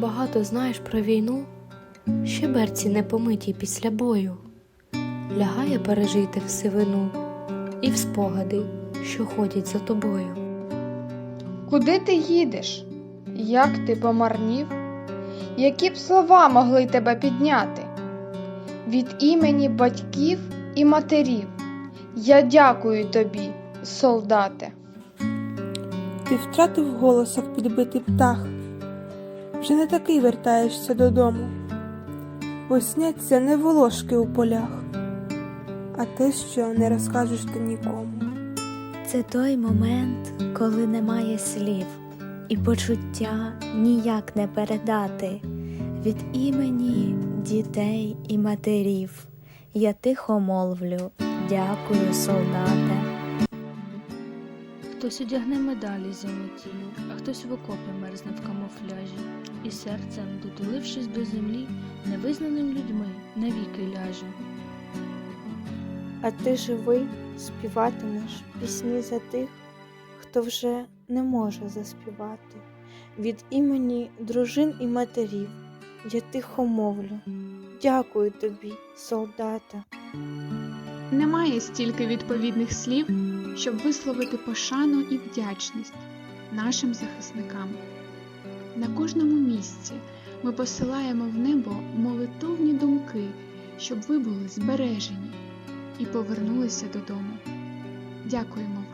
багато знаєш про війну, ще берці не помиті після бою, лягає пережити в сивину і в спогади, що ходять за тобою. Куди ти їдеш? Як ти помарнів? Які б слова могли тебе підняти? Від імені батьків і матерів я дякую тобі, солдате. Ти втратив голос, як підбитий птах, вже не такий вертаєшся додому, бо сняться не волошки у полях, а те, що не розкажеш ти нікому. Це той момент, коли немає слів, і почуття ніяк не передати. Від імені дітей і матерів я тихо мовлю, дякую, солдате. Хтось одягне медалі золоті, а хтось в окопі мерзне в камуфляжі, і серцем, дотулившись до землі, невизнаним людьми навіки ляже. А ти живий, співатимеш пісні за тих, хто вже не може заспівати. Від імені дружин і матерів я тихо мовлю. Дякую тобі, солдата. Немає стільки відповідних слів, щоб висловити пошану і вдячність нашим захисникам. На кожному місці ми посилаємо в небо молитовні думки, щоб ви були збережені і повернулися додому. Дякуємо